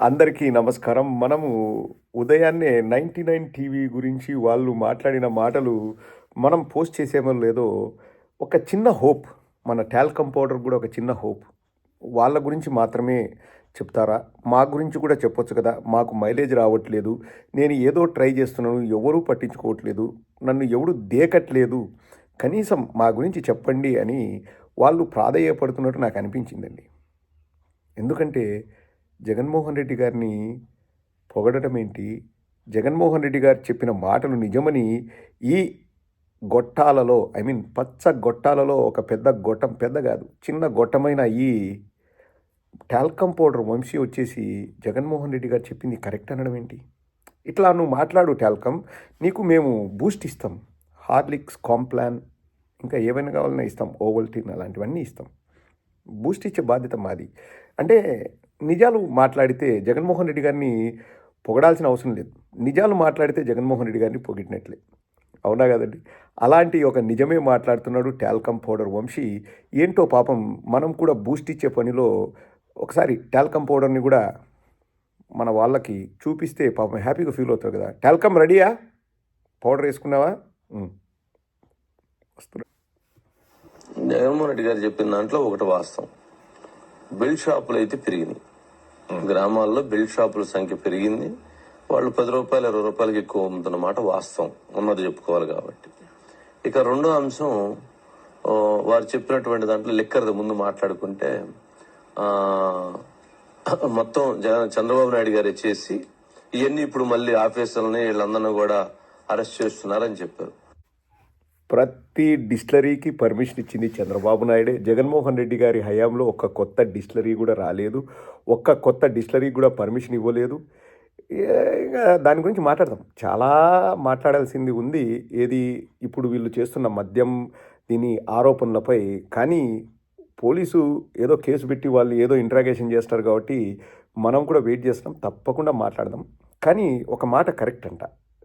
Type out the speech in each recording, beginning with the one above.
అందరికీ నమస్కారం. మనము ఉదయాన్నే నైంటీ నైన్ టీవీ గురించి వాళ్ళు మాట్లాడిన మాటలు మనం పోస్ట్ చేసేమో లేదో ఒక చిన్న హోప్. మన టాల్కమ్ పౌడర్ కూడా ఒక చిన్న హోప్. వాళ్ళ గురించి మాత్రమే చెప్తారా? మా గురించి కూడా చెప్పొచ్చు కదా. మాకు మైలేజ్ రావట్లేదు. నేను ఏదో ట్రై చేస్తున్నాను. ఎవరూ పట్టించుకోవట్లేదు. నన్ను ఎవడు దేకట్లేదు. కనీసం మా గురించి చెప్పండి అని వాళ్ళు ప్రాధేయపడుతున్నట్టు నాకు అనిపించిందండి. ఎందుకంటే జగన్మోహన్ రెడ్డి గారిని పొగడటం ఏంటి? జగన్మోహన్ రెడ్డి గారు చెప్పిన మాటలు నిజమని ఈ గొట్టాలలో ఐ మీన్ పచ్చ గొట్టాలలో ఒక పెద్ద గొట్టం పెద్ద కాదు చిన్న గొట్టమైన ఈ టాల్కమ్ పౌడర్ వంశీ వచ్చేసి జగన్మోహన్ రెడ్డి గారు చెప్పింది కరెక్ట్ అనడం ఏంటి? ఇట్లా నువ్వు మాట్లాడు టాల్కమ్ నీకు మేము బూస్ట్ ఇస్తాం హార్లిక్స్ కాంప్లాన్ ఇంకా ఏమైనా కావాలన్నా ఇస్తాం ఓవల్టీన్ అలాంటివన్నీ ఇస్తాం. బూస్ట్ ఇచ్చే బాధ్యత మాది. అంటే నిజాలు మాట్లాడితే జగన్మోహన్ రెడ్డి గారిని పొగడాల్సిన అవసరం లేదు. నిజాలు మాట్లాడితే జగన్మోహన్ రెడ్డి గారిని పొగిడినట్లే. అవునా కదండి? అలాంటి ఒక నిజమే మాట్లాడుతున్నాడు టాల్కమ్ పౌడర్ వంశీ. ఏంటో పాపం మనం కూడా బూస్ట్ ఇచ్చే పనిలో ఒకసారి టాల్కమ్ పౌడర్ని కూడా మన వాళ్ళకి చూపిస్తే పాపం హ్యాపీగా ఫీల్ అవుతారు కదా. టాల్కమ్ రెడీయా? పౌడర్ వేసుకున్నావా? వస్తున్నా. జగన్మోహన్ రెడ్డి గారు చెప్పిన దాంట్లో ఒకటి వాస్తవం. బెల్ట్ షాపులు అయితే పెరిగినాయి. గ్రామాల్లో బెల్ట్ షాపుల సంఖ్య పెరిగింది. వాళ్ళు పది రూపాయలు ఇరవై రూపాయలకి ఎక్కువ అమ్ముతున్నమాట వాస్తవం. ఉన్నది చెప్పుకోవాలి కాబట్టి. ఇక రెండో అంశం వారు చెప్పినటువంటి దాంట్లో లిక్కర్ది ముందు మాట్లాడుకుంటే మొత్తం జగన్ చంద్రబాబు నాయుడు గారు చేసి ఇవన్నీ ఇప్పుడు మళ్ళీ ఆఫీసర్లని వీళ్ళందరినీ కూడా అరెస్ట్ చేస్తున్నారని చెప్పారు. ప్రతి డిస్టిలరీకి పర్మిషన్ ఇచ్చింది చంద్రబాబు నాయుడే. జగన్మోహన్ రెడ్డి గారి హయాంలో ఒక కొత్త డిస్టిలరీ కూడా రాలేదు. ఒక్క కొత్త డిస్టిలరీ కూడా పర్మిషన్ ఇవ్వలేదు. దాని గురించి మాట్లాడదాం. చాలా మాట్లాడాల్సింది ఉంది ఏది ఇప్పుడు వీళ్ళు చేస్తున్న మద్యం దీని ఆరోపణలపై. కానీ పోలీసు ఏదో కేసు పెట్టి వాళ్ళు ఏదో ఇంట్రాగేషన్ చేస్తారు కాబట్టి మనం కూడా వెయిట్ చేస్తున్నాం తప్పకుండా మాట్లాడదాం. కానీ ఒక మాట కరెక్ట్ అంట.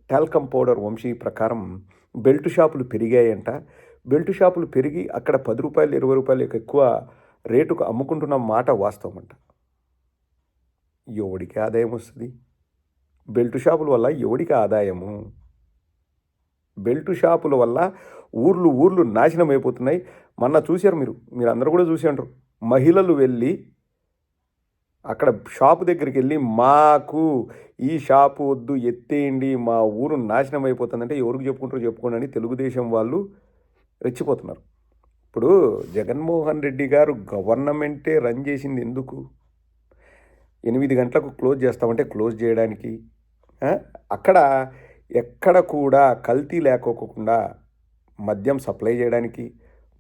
టాల్కమ్ పౌడర్ వంశీ ప్రకారం బెల్ట్ షాపులు పెరిగాయంట. బెల్ట్ షాపులు పెరిగి అక్కడ పది రూపాయలు ఇరవై రూపాయలు ఎక్కువ రేటుకు అమ్ముకుంటున్న మాట వాస్తవం అంట ఎవడికి ఆదాయం వస్తుంది? బెల్ట్ షాపుల వల్ల ఎవడికి ఆదాయము? బెల్ట్ షాపుల వల్ల ఊర్లు ఊర్లు నాశనం అయిపోతున్నాయి. మొన్న చూశారు మీరు మీరు అందరూ కూడా చూసి అంటారు మహిళలు వెళ్ళి అక్కడ షాపు దగ్గరికి వెళ్ళి మాకు ఈ షాపు వద్దు ఎత్తేయండి మా ఊరు నాశనం అయిపోతుందంటే ఎవరికి చెప్పుకుంటారో చెప్పుకోండి అని తెలుగుదేశం వాళ్ళు రెచ్చిపోతున్నారు. ఇప్పుడు జగన్మోహన్ రెడ్డి గారు గవర్నమెంటే రన్ చేసింది ఎందుకు? ఎనిమిది గంటలకు క్లోజ్ చేస్తామంటే క్లోజ్ చేయడానికి. అక్కడ ఎక్కడ కూడా కల్తీ లేకోకుండా మద్యం సప్లై చేయడానికి.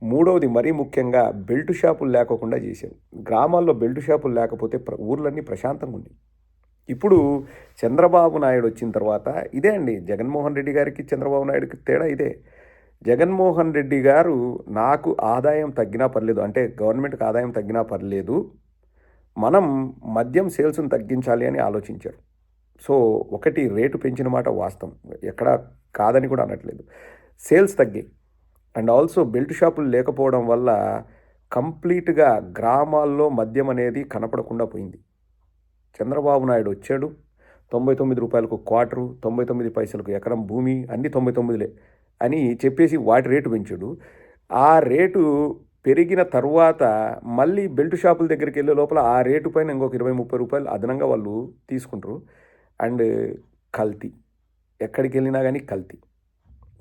మూడవది మరీ ముఖ్యంగా బెల్ట్ షాపులు లేకోకుండా చేశారు గ్రామాల్లో బెల్ట్ షాపులు లేకపోతే ప్ర ఊర్లన్నీ ప్రశాంతంగా ఉంది ఇప్పుడు చంద్రబాబు నాయుడు వచ్చిన తర్వాత ఇదే అండి. జగన్మోహన్ రెడ్డి గారికి చంద్రబాబు నాయుడుకి తేడా ఇదే. జగన్మోహన్ రెడ్డి గారు నాకు ఆదాయం తగ్గినా పర్లేదు. అంటే గవర్నమెంట్కి ఆదాయం తగ్గినా పర్లేదు. మనం మద్యం సేల్స్ను తగ్గించాలి అని ఆలోచించారు సో ఒకటి రేటు పెంచిన మాట వాస్తవం. ఎక్కడా కాదని కూడా అనట్లేదు. సేల్స్ తగ్గాయి అండ్ ఆల్సో బెల్ట్ షాపులు లేకపోవడం వల్ల కంప్లీట్గా గ్రామాల్లో మద్యం అనేది కనపడకుండా పోయింది. చంద్రబాబు నాయుడు వచ్చాడు. తొంభై తొమ్మిది రూపాయలకు క్వార్టరు తొంభై తొమ్మిది పైసలకు ఎకరం భూమి అన్ని తొంభై తొమ్మిదిలే అని చెప్పేసి వాటి రేటు పెంచాడు. ఆ రేటు పెరిగిన తర్వాత మళ్ళీ బెల్ట్ షాపుల దగ్గరికి వెళ్ళే లోపల ఆ రేటు పైన ఇంకొక ఇరవై ముప్పై రూపాయలు అదనంగా వాళ్ళు తీసుకుంటారు. అండ్ కల్తీ. ఎక్కడికి వెళ్ళినా కానీ కల్తీ.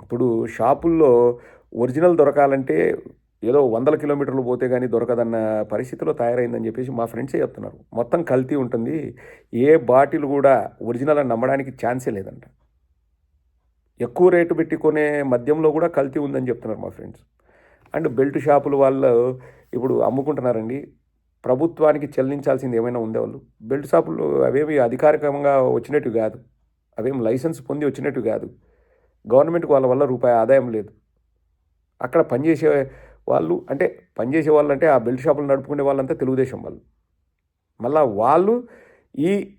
ఇప్పుడు షాపుల్లో ఒరిజినల్ దొరకాలంటే ఏదో వందల కిలోమీటర్లు పోతే కానీ దొరకదన్న పరిస్థితిలో తయారైందని చెప్పేసి మా ఫ్రెండ్సే చెప్తున్నారు. మొత్తం కల్తీ ఉంటుంది. ఏ బాటిల్ కూడా ఒరిజినల్ అని నమ్మడానికి ఛాన్సే లేదంట. ఎక్కువ రేటు పెట్టి కొనే మద్యంలో కూడా కల్తీ ఉందని చెప్తున్నారు మా ఫ్రెండ్స్. అండ్ బెల్ట్ షాపులు వాళ్ళు ఇప్పుడు అమ్ముకుంటున్నారండి. ప్రభుత్వానికి చెల్లించాల్సింది ఏమైనా ఉందే వాళ్ళు? బెల్ట్ షాపులు అవేమి అధికారికంగా వచ్చినట్టు కాదు. అవేం లైసెన్స్ పొంది వచ్చినట్టు కాదు. గవర్నమెంట్కి వాళ్ళ వల్ల రూపాయి ఆదాయం లేదు. అక్కడ పనిచేసే వాళ్ళు అంటే పనిచేసే వాళ్ళు అంటే ఆ బెల్ట్ షాపులు నడుపుకునే వాళ్ళంతా తెలుగుదేశం వాళ్ళు. మళ్ళా వాళ్ళు ఈ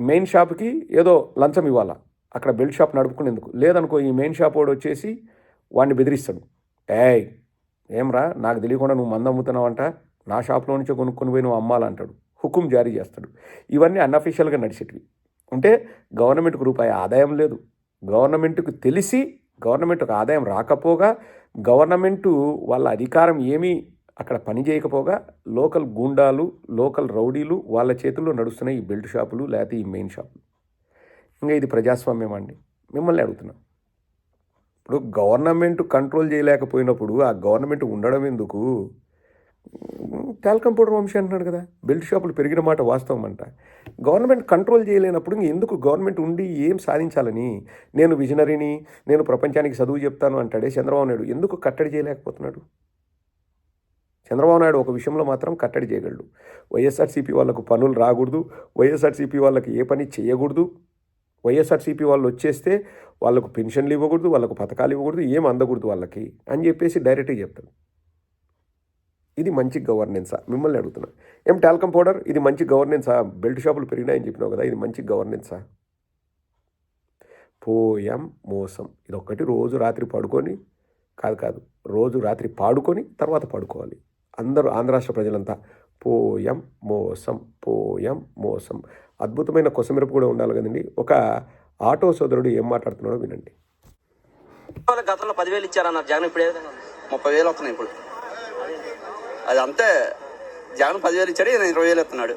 మెయిన్ షాప్కి ఏదో లంచం ఇవ్వాలా. అక్కడ బెల్ట్ షాప్ నడుపుకునేందుకు. లేదనుకో ఈ మెయిన్ షాప్ వాడు వచ్చేసి వాడిని బెదిరిస్తాడు. ఏయ్ ఏమ్రా నాకు తెలియకుండా నువ్వు మందు అమ్ముతున్నావంట నా షాప్లో నుంచే కొనుక్కొని పోయి నువ్వు అమ్మాలంటాడు. హుకుం జారీ చేస్తాడు. ఇవన్నీ అన్అఫీషియల్గా నడిచేటివి. అంటే గవర్నమెంట్కు రూపాయి ఆదాయం లేదు. గవర్నమెంట్కు తెలిసి గవర్నమెంట్కు ఆదాయం రాకపోగా గవర్నమెంటు వాళ్ళ అధికారం ఏమీ అక్కడ పని చేయకపోగా లోకల్ గూండాలు లోకల్ రౌడీలు వాళ్ళ చేతుల్లో నడుస్తున్నాయి ఈ బెల్ట్ షాపులు లేకపోతే ఈ మెయిన్ షాపులు. ఇంకా ఇది ప్రజాస్వామ్యం అండి? మిమ్మల్ని అడుగుతున్నాం. ఇప్పుడు గవర్నమెంట్ కంట్రోల్ చేయలేకపోయినప్పుడు ఆ గవర్నమెంట్ ఉండడం ఎందుకు? టాల్కం పౌడర్ వంశీ అంటున్నాడు కదా బెల్ట్ షాపులు పెరిగిన మాట వాస్తవం అంట. గవర్నమెంట్ కంట్రోల్ చేయలేనప్పుడు ఎందుకు గవర్నమెంట్ ఉండి ఏం సాధించాలని? నేను విజనరీని నేను ప్రపంచానికి చదువు చెప్తాను అంటాడే చంద్రబాబు నాయుడు. ఎందుకు కట్టడి చేయలేకపోతున్నాడు? చంద్రబాబు నాయుడు ఒక విషయంలో మాత్రం కట్టడి చేయగలడు. వైఎస్ఆర్సీపీ వాళ్ళకు పనులు రాకూడదు. వైఎస్ఆర్సీపీ వాళ్ళకి ఏ పని చేయకూడదు. వైఎస్ఆర్సీపీ వాళ్ళు వచ్చేస్తే వాళ్ళకు పెన్షన్లు ఇవ్వకూడదు వాళ్ళకు పథకాలు ఇవ్వకూడదు ఏం అందకూడదు వాళ్ళకి అని చెప్పేసి డైరెక్ట్గా చెప్తాడు ఇది మంచి గవర్నెన్సా? మిమ్మల్ని అడుగుతున్నా. ఏం టాల్కం పౌడర్? ఇది మంచి గవర్నెన్సా? బెల్ట్ షాపులు పెరిగినాయని చెప్పినావు కదా ఇది మంచి గవర్నెన్సా? పోయాం మోసం. ఇది రోజు రాత్రి పడుకొని కాదు కాదు రోజు రాత్రి పాడుకొని తర్వాత పడుకోవాలి. అందరూ ఆంధ్ర రాష్ట్ర ప్రజలంతా పోయం మోసం పోయం మోసం. అద్భుతమైన కొసమెరుపు కూడా ఉండాలి కదండి. ఒక ఆటో సోదరుడు ఏం మాట్లాడుతున్నాడో వినండి. గతంలో పదివేలు ఇచ్చారన్నారు. జగన్ ఇప్పుడు? ముప్పై వేలు వస్తున్నాయి ఇప్పుడు. అది అంతే. జగన్ పదివేలు ఇచ్చాడు ఈయన ఇరవై వేలు ఇస్తున్నాడు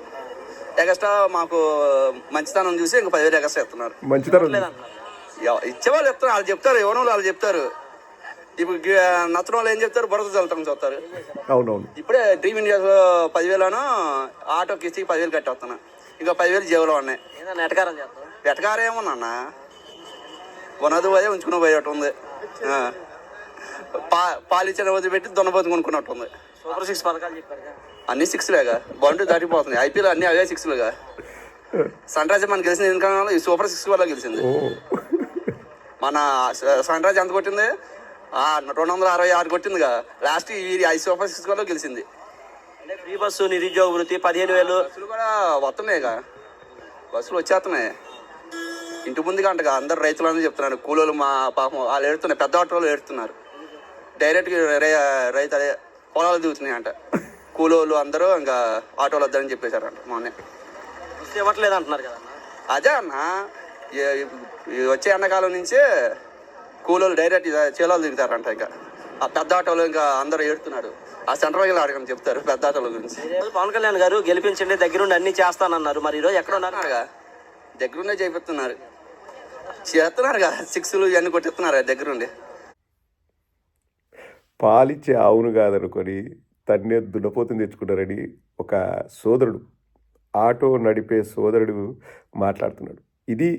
ఎగస్ట్రా మాకు మంచితనం చూసి ఇంక పదివేలు ఎగస్ట్రా ఇస్తున్నారు మంచితనం ఇచ్చేవాళ్ళు చెప్తున్నారు వాళ్ళు చెప్తారు ఇవ్వడం వాళ్ళు వాళ్ళు చెప్తారు. ఇప్పుడు నచ్చడం వాళ్ళు ఏం చెప్తారు? బురద చల్లటం చెప్తారు అవునవును. ఇప్పుడే డ్రీమ్ ఇండియా పదివేలను ఆటో కిస్తికి పదివేలు కట్టి వస్తున్నా ఇంకా పదివేలు జేబులో ఉన్నాయి. ఎటకారం చేస్తాం వెటకారేమోనన్న ఉన్నది పోయే ఉంచుకుని పోయేట ఉంది ఆ. పా పాలిచ్చిన వదిలి పెట్టి దున్నపోతు కొనుక్కున్నట్టు ఉంది సూపర్ సిక్స్ పథకాలు చెప్పారు. అన్ని సిక్స్లేగా బౌండరీ దాటిపోతుంది ఐపీఎల్ అన్ని అవే సిక్స్లుగా సన్ రైజర్ మనకి గెలిచింది ఎందుకన్నా ఈ సూపర్ సిక్స్ వల్ల గెలిచింది. మన సన్ రైజ్ ఎంత కొట్టింది? ఆ, రెండు వందల అరవై ఆరు కొట్టిందిగా. లాస్ట్ ఈ ఐదు సూపర్ సిక్స్ వల్ల గెలిచింది. అంటే ఫ్రీ బస్సు నిరుద్యోగ వృత్తి పదిహేను వేలు. బస్సులు కూడా వస్తున్నాయిగా బస్సులు వచ్చేస్తున్నాయి. ఇంటి ముందుగా అంటగా అందరు రైతులని చెప్తున్నారు కూలోళ్ళు మా పాపం వాళ్ళు ఏడుతున్నారు పెద్ద ఆటోలు ఏడుతున్నారు. డైరెక్ట్గా రైతు అదే పొలాలు దిగుతున్నాయి అంట కూలోళ్ళు అందరూ ఇంకా ఆటోలు వద్దని చెప్పేశారంట మొన్నే. ఇవ్వట్లేదు అంటున్నారు కదా. అదే అన్న వచ్చే ఎండాకాలం నుంచే కూలోళ్ళు డైరెక్ట్ చేలాలు దిగుతారంట ఇంకా. ఆ పెద్ద ఆటోలు ఇంకా అందరూ ఏడుతున్నాడు ఆ సెంట్రల్ వెళ్ళి అడగని చెప్తారు పెద్ద ఆటోల గురించి. పవన్ కళ్యాణ్ గారు గెలిపించండి దగ్గరుండి అన్ని చేస్తానన్నారు. మరి ఈరోజు ఎక్కడ ఉన్నారు ఉన్నారుగా దగ్గరుండే చేపిస్తున్నారు చేస్తున్నారుగా సిక్స్లు ఇవన్నీ కొట్టిస్తున్నారు దగ్గరుండి. పాలిచ్చే ఆవును కాదనుకొని తన్నే దున్నపోతుని తెచ్చుకున్నారని ఒక సోదరుడు ఆటో నడిపే సోదరుడు మాట్లాడుతున్నాడు. ఇది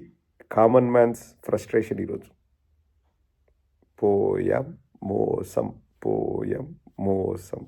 కామన్ మ్యాన్స్ ఫ్రస్ట్రేషన్ ఈరోజు. పోయాం మోసం పోయాం. మోసం